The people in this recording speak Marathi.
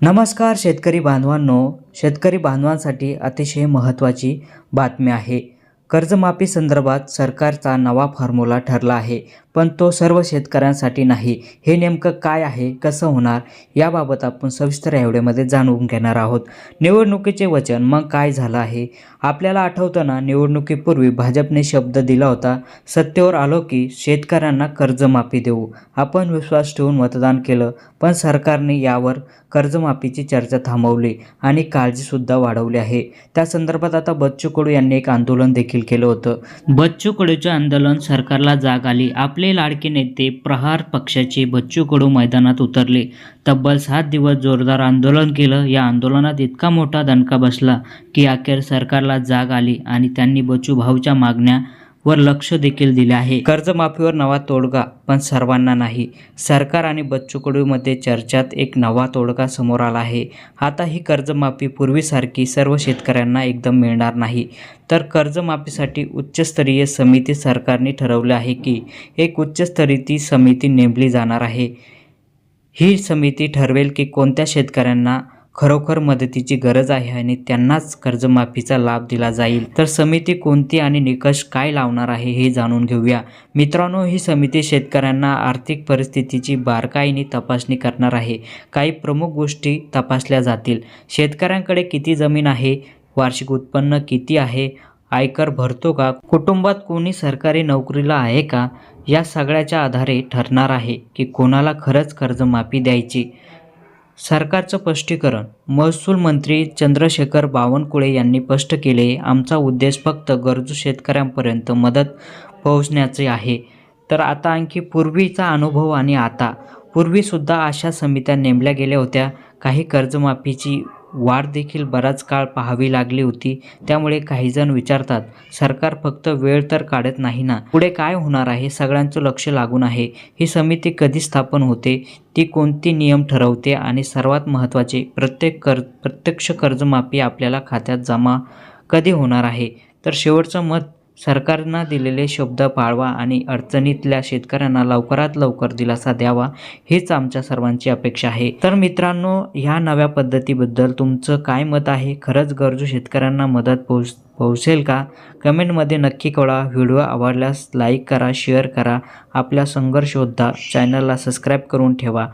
नमस्कार शेतकरी बांधवांनो. शेतकरी बांधवांसाठी अतिशय महत्त्वाची बातमी आहे. कर्जमाफी संदर्भात सरकारचा नवा फॉर्म्युला ठरला आहे. पण तो सर्व शेतकऱ्यांसाठी नाही. हे नेमकं काय आहे? कसं होणार? याबाबत आपण सविस्तर या व्हिडिओमध्ये जाणून घेणार आहोत. निवडणुकीचे वचन मग काय झालं आहे? आपल्याला आठवताना निवडणुकीपूर्वी भाजपने शब्द दिला होता सत्तेवर आलो की शेतकऱ्यांना कर्जमाफी देऊ. आपण विश्वास ठेवून मतदान केलं पण सरकारने यावर कर्जमाफीची चर्चा थांबवली आणि काळजीसुद्धा वाढवली आहे. त्या संदर्भात आता बच्चू कडू यांनी एक आंदोलन देखील केलं होतं. बच्चू कडूचे आंदोलन सरकारला जाग आली. आपले लाडके नेते प्रहार पक्षाचे बच्चू कडू मैदानात उतरले. तब्बल सात दिवस जोरदार आंदोलन केलं. या आंदोलनात इतका मोठा दणका बसला की अखेर सरकारला जाग आली आणि त्यांनी बच्चू भाऊच्या मागण्या वर लक्ष देखील दिले आहे. कर्जमाफीवर नवा तोडगा पण सर्वांना नाही. सरकार आणि बच्चू कडूमध्ये चर्चेत एक नवा तोडगा समोर आला आहे. आता ही कर्जमाफी पूर्वीसारखी सर्व शेतकऱ्यांना एकदम मिळणार नाही. तर कर्जमाफीसाठी उच्चस्तरीय समिती सरकारने ठरवले आहे की एक उच्चस्तरीय समिती नेमली जाणार आहे. ही समिती ठरवेल की कोणत्या शेतकऱ्यांना खरोखर मदतीची गरज आहे आणि त्यांनाच कर्जमाफीचा लाभ दिला जाईल. तर समिती कोणती आणि निकष काय लावणार आहे हे जाणून घेऊया. मित्रांनो ही समिती शेतकऱ्यांना आर्थिक परिस्थितीची बारकाईने तपासणी करणार आहे. काही प्रमुख गोष्टी तपासल्या जातील. शेतकऱ्यांकडे किती जमीन आहे? वार्षिक उत्पन्न किती आहे? आयकर भरतो का? कुटुंबात कोणी सरकारी नोकरीला आहे का? या सगळ्याच्या आधारे ठरणार आहे की कोणाला खरंच कर्जमाफी द्यायची. सरकारचं स्पष्टीकरण. महसूल मंत्री चंद्रशेखर बावनकुळे यांनी स्पष्ट केले आमचा उद्देश फक्त गरजू शेतकऱ्यांपर्यंत मदत पोहोचण्याचे आहे. तर आता आणखी पूर्वीचा अनुभव आणि आता. पूर्वीसुद्धा अशा समित्या नेमल्या गेल्या होत्या. काही कर्जमाफीची वाढ देखील बराच काळ पाहावी लागली होती. त्यामुळे काहीजण विचारतात सरकार फक्त वेळ तर काढत नाही ना? पुढे काय होणार आहे? सगळ्यांचं लक्ष लागून आहे. ही समिती कधी स्थापन होते? ती कोणती नियम ठरवते? आणि सर्वात महत्त्वाचे प्रत्येक कर प्रत्यक्ष कर्जमाफी आपल्याला खात्यात जमा कधी होणार आहे? तर शेवटचं मत सरकारनं दिलेले शब्द पाळवा आणि अडचणीतल्या शेतकऱ्यांना लवकरात लवकर दिलासा द्यावा हीच आमच्या सर्वांची अपेक्षा आहे. तर मित्रांनो ह्या नव्या पद्धतीबद्दल तुमचं काय मत आहे? खरंच गरजू शेतकऱ्यांना मदत पोहोच पोहोचेल का? कमेंटमध्ये नक्की कळवा. व्हिडिओ आवडल्यास लाईक करा शेअर करा. आपल्या संघर्षोद्धा चॅनलला सबस्क्राईब करून ठेवा.